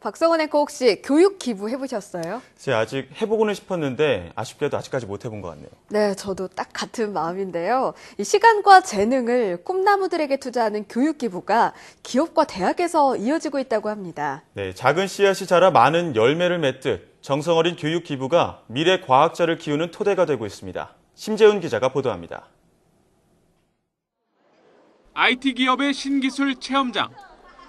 박성원 앵커 혹시 교육 기부 해보셨어요? 제가 아직 해보고는 싶었는데 아쉽게도 아직까지 못 해본 것 같네요. 네, 저도 딱 같은 마음인데요. 이 시간과 재능을 꿈나무들에게 투자하는 교육 기부가 기업과 대학에서 이어지고 있다고 합니다. 네, 작은 씨앗이 자라 많은 열매를 맺듯 정성 어린 교육 기부가 미래 과학자를 키우는 토대가 되고 있습니다. 심재훈 기자가 보도합니다. IT 기업의 신기술 체험장.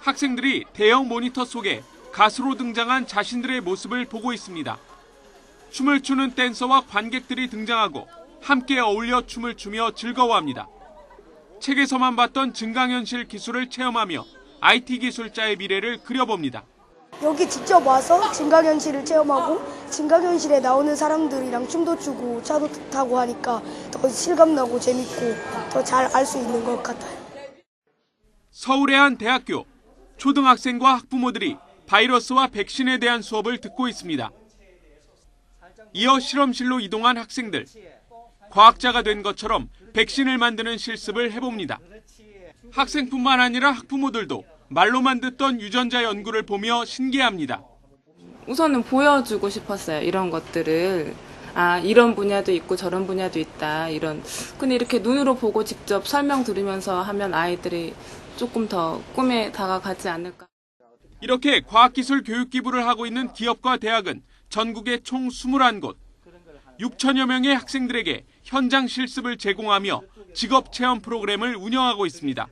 학생들이 대형 모니터 속에 가수로 등장한 자신들의 모습을 보고 있습니다. 춤을 추는 댄서와 관객들이 등장하고 함께 어울려 춤을 추며 즐거워합니다. 책에서만 봤던 증강현실 기술을 체험하며 IT 기술자의 미래를 그려봅니다. 여기 직접 와서 증강현실을 체험하고 증강현실에 나오는 사람들이랑 춤도 추고 차도 타고 하니까 더 실감나고 재밌고 더 잘 알 수 있는 것 같아요. 서울의 한 대학교 초등학생과 학부모들이 바이러스와 백신에 대한 수업을 듣고 있습니다. 이어 실험실로 이동한 학생들. 과학자가 된 것처럼 백신을 만드는 실습을 해봅니다. 학생뿐만 아니라 학부모들도 말로만 듣던 유전자 연구를 보며 신기합니다. 우선은 보여주고 싶었어요. 이런 것들을. 아, 이런 분야도 있고 저런 분야도 있다. 이런. 근데 이렇게 눈으로 보고 직접 설명 들으면서 하면 아이들이 조금 더 꿈에 다가가지 않을까. 이렇게 과학기술 교육 기부를 하고 있는 기업과 대학은 전국에 총 21곳, 6천여 명의 학생들에게 현장 실습을 제공하며 직업 체험 프로그램을 운영하고 있습니다.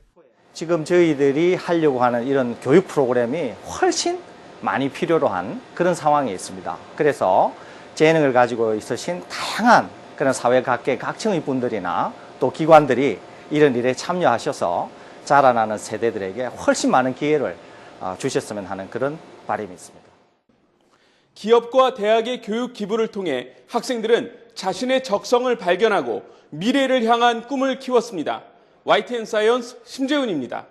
지금 저희들이 하려고 하는 이런 교육 프로그램이 훨씬 많이 필요로 한 그런 상황에 있습니다. 그래서 재능을 가지고 있으신 다양한 그런 사회 각계 각층의 분들이나 또 기관들이 이런 일에 참여하셔서 자라나는 세대들에게 훨씬 많은 기회를 어, 주셨으면 하는 그런 바람이 있습니다. 기업과 대학의 교육 기부를 통해 학생들은 자신의 적성을 발견하고 미래를 향한 꿈을 키웠습니다. YTN 사이언스 심재훈입니다.